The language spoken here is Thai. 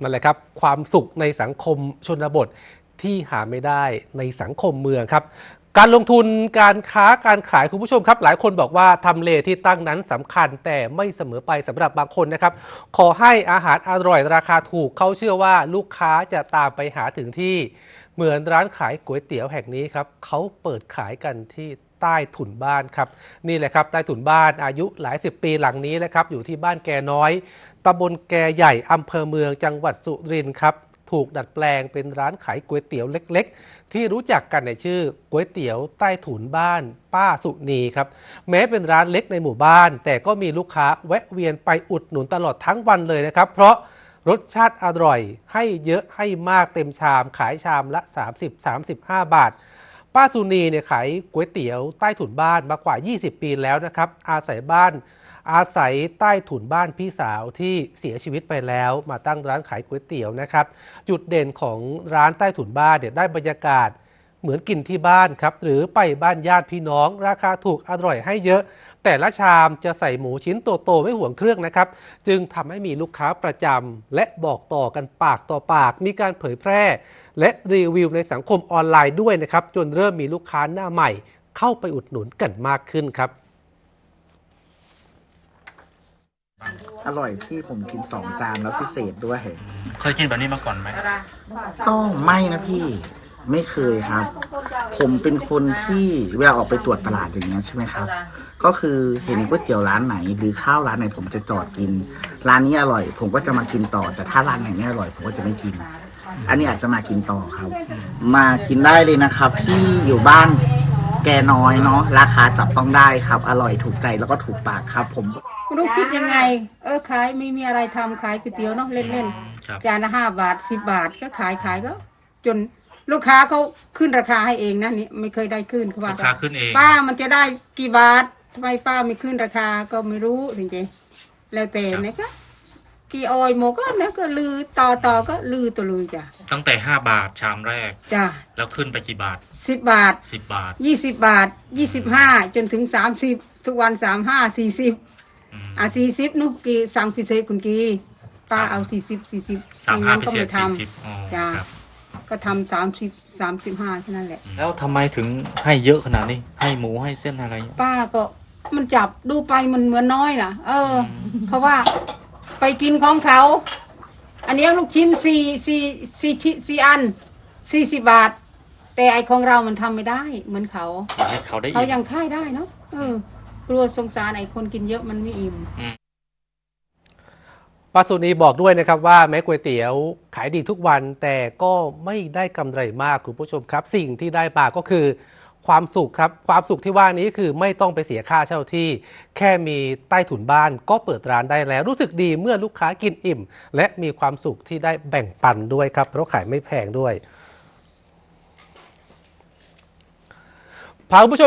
นั่นแหละครับ ความสุขในสังคมชนบทที่หาไม่ได้ในสังคมเมืองครับ การลงทุนการค้าการขายคุณผู้ชมครับ หลายคนบอกว่าทำเลที่ตั้งนั้นสำคัญแต่ไม่เสมอไปสำหรับบางคนนะครับ ขอให้อาหารอร่อยราคาถูกเขาเชื่อว่าลูกค้าจะตามไปหาถึงที่เหมือนร้านขายก๋วยเตี๋ยวแห่งนี้ครับเขาเปิดขายกันที่ใต้ถุนบ้านครับนี่แหละครับใต้ถุนบ้านอายุหลายสิบปีหลังนี้นะครับอยู่ที่บ้านแกน้อย ตำบลแกใหญ่อำเภอเมืองจังหวัดสุรินทร์ครับ ถูกดัดแปลงเป็นร้านขายก๋วยเตี๋ยวเล็ก ๆ ที่รู้จักกันในชื่อก๋วยเตี๋ยวใต้ถุนบ้าน ป้าสุนีครับ แม้เป็นร้านเล็กในหมู่บ้าน แต่ก็มีลูกค้าแวะเวียนไปอุดหนุนตลอดทั้งวันเลยนะครับ เพราะรสชาติอร่อย ให้เยอะให้มากเต็มชาม ขายชามละ 30-35 บาทป้าสุนีเนี่ยขายก๋วยเตี๋ยวใต้ถุนบ้านมากว่า 20 ปีแล้วนะครับ อาศัยบ้าน อาศัยใต้ถุนบ้านพี่สาวที่เสียชีวิตไปแล้วมาตั้งร้านขายก๋วยเตี๋ยวนะครับ จุดเด่นของร้านใต้ถุนบ้านเนี่ยได้บรรยากาศเหมือนกินที่บ้านครับ หรือไปบ้านญาติพี่น้อง ราคาถูกอร่อยให้เยอะ แต่ละชามจะใส่หมูชิ้นโตๆไม่ห่วงเครื่องนะครับ จึงทำให้มีลูกค้าประจำและบอกต่อกันปากต่อปาก มีการเผยแพร่ และรีวิวในสังคมออนไลน์ด้วยนะครับ จนเริ่มมีลูกค้าหน้าใหม่ เข้าไปอุดหนุนกันมากขึ้นครับ อร่อยที่ผมกินสองจานแล้วพิเศษด้วย เคยกินแบบนี้มาก่อนไหมก็ไม่นะพี่ไม่เคยครับ ผมเป็นคนที่เวลาออกไปตรวจตลาดอย่างเงี้ยใช่ไหมครับ ก็คือเห็นก๋วยเตี๋ยวร้านไหน หรือข้าวร้านไหน ผมจะจอดกิน ร้านนี้อร่อย ผมก็จะมากินต่อ แต่ถ้าร้านไหนไม่อร่อย ผมก็จะไม่กิน อันนี้อาจจะมากินต่อครับ มากินได้เลยนะครับที่อยู่บ้านแกน้อยเนาะราคาจับต้องได้ครับ อร่อยถูกใจแล้วก็ถูกปากครับ ผม ไม่รู้คิดยังไง เออขายไม่มีอะไรทำขายก๋วยเตี๋ยวเนาะเล่นครับ ๆจานละห้าบาทสิบบาทก็ขายขายก็ จนลูกค้าเขาขึ้นราคาให้เองนะนี่ไม่เคยได้ขึ้นเขาว่าลูกค้าขึ้นเอง ป้ามันจะได้กี่บาททำไมป้าไม่ขึ้นราคาก็ไม่รู้จริงๆแล้วแต่นะก็กี่ออยโมก็นะก็ลือต่อต่อก็ลือตัวลือจ้ะตั้งแต่ห้าบาทชามแรก จ้ะแล้วขึ้นไปกี่บาท สิบบาทสิบบาท ยี่สิบบาทยี่สิบห้าจนถึงสามสิบทุกวันสามห้าสี่สิบ อืมอะสี่สิบนุกกีสั่งพิเศษคุณกีป้าเอาสี่สิบสี่สิบสามห้าพิก็เศไม่ษทสี่สิบอ๋อำจ้าครับก็ทำสามสิบสามสิบห้าแค่นั้นแหละ แล้วทำไมถึงให้เยอะขนาดนี้ ให้หมูให้เส้นอะไรเงี้ยป้าก็มันจับดูไปมันเหมือนน้อยนะเอออ เพราะว่าไปกินของเขา อันนี้ลูกชิ้นสี่สี่สี่ชิ้นสี่อันสี่สิบบาท แต่ไอของเรามันทำไม่ได้ เหมือนเขาอยากให้เขาได้เขาอิ่มยังค่ายได้เนาะเออ กลัวสงสารไอคนกินเยอะมันไม่อิ่มป้าสุนีบอกด้วยนะครับว่าแม้ก๋วยเตี๋ยวขายดีทุกวันแต่ก็ไม่ได้กำไรมากคุณผู้ชมครับ สิ่งที่ได้มาก็คือความสุขครับความสุขที่ว่านี้คือไม่ต้องไปเสียค่าเช่าที่ แค่มีใต้ถุนบ้านก็เปิดร้านได้แล้วรู้สึกดีเมื่อลูกค้ากินอิ่ม และมีความสุขที่ได้แบ่งปันด้วยครับเพราะขายไม่แพงด้วยพาคุณผู้ชม